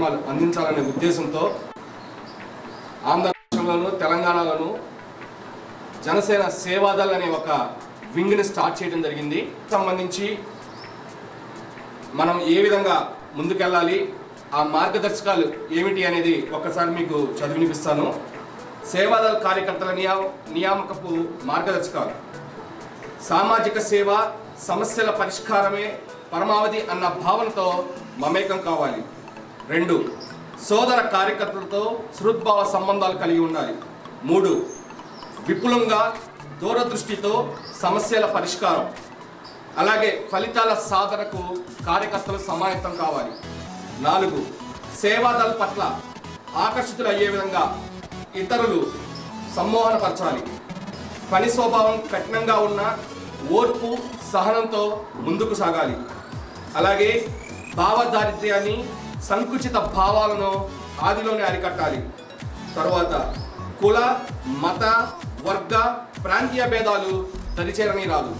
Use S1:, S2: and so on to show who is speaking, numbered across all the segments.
S1: కార్యక్రమాలు అందించాలనే ఉద్దేశంతో ఆంధ్ర రాష్ట్రంలోను తెలంగాణలోను జనసేన సేవాదల్ అనే ఒక వింగ్ని స్టార్ట్ చేయడం జరిగింది. సంబంధించి మనం ఏ విధంగా ముందుకెళ్ళాలి ఆ మార్గదర్శకాలు ఏమిటి అనేది ఒక్కసారి మీకు చదివినిపిస్తాను. సేవాదల్ కార్యకర్తల నియా నియామకపు మార్గదర్శకాలు. సామాజిక సేవ సమస్యల పరిష్కారమే పరమావధి అన్న భావనతో మమేకం కావాలి. రెండు సోదర కార్యకర్తలతో సృద్భావ సంబంధాలు కలిగి ఉండాలి. మూడు విపులంగా దూరదృష్టితో సమస్యల పరిష్కారం. అలాగే ఫలితాల సాధనకు కార్యకర్తలు సమాయత్తం కావాలి. నాలుగు సేవాదళ పట్ల ఆకర్షితులు అయ్యే విధంగా ఇతరులు సమ్మోహనపరచాలి. పని స్వభావం కఠినంగా ఉన్న ఓర్పు సహనంతో ముందుకు సాగాలి. అలాగే భావదారిద్ర్యాన్ని సంకుచిత భావాలను ఆదిలోనే అరికట్టాలి. తరువాత కుల మత వర్గ ప్రాంతీయ భేదాలు దరిచేరని రాదు.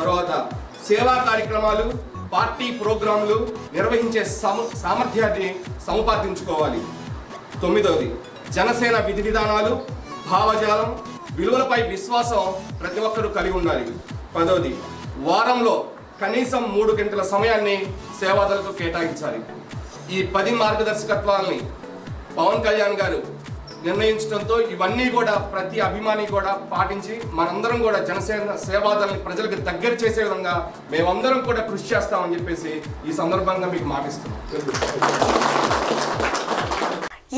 S1: తరువాత సేవా కార్యక్రమాలు పార్టీ ప్రోగ్రాంలు నిర్వహించే సమ సామర్థ్యాన్ని సముపార్జించుకోవాలి. తొమ్మిదవది జనసేన విధి విధానాలు భావజాలం విలువలపై విశ్వాసం ప్రతి ఒక్కరూ కలిగి ఉండాలి. పదవది వారంలో కనీసం మూడు గంటల సమయాన్ని సేవాదలకు కేటాయించాలి. ఈ పది మార్గదర్శకత్వాలని పవన్ కళ్యాణ్ గారు నిర్ణయించడంతో ఇవన్నీ కూడా ప్రతి అభిమాని కూడా పాటించి మనందరం కూడా జనసేన సేవాదాలని ప్రజలకు దగ్గర చేసే విధంగా మేమందరం కూడా కృషి చేస్తామని చెప్పేసి ఈ సందర్భంగా మీకు మాటిస్తున్నాం.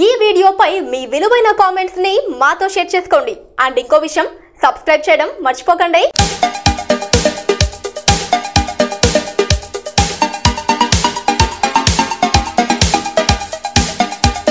S2: ఈ వీడియోపై మీ విలువైన కామెంట్స్ని మాతో షేర్ చేసుకోండి. అండ్ ఇంకో విషయం సబ్స్క్రైబ్ చేయడం మర్చిపోకండి.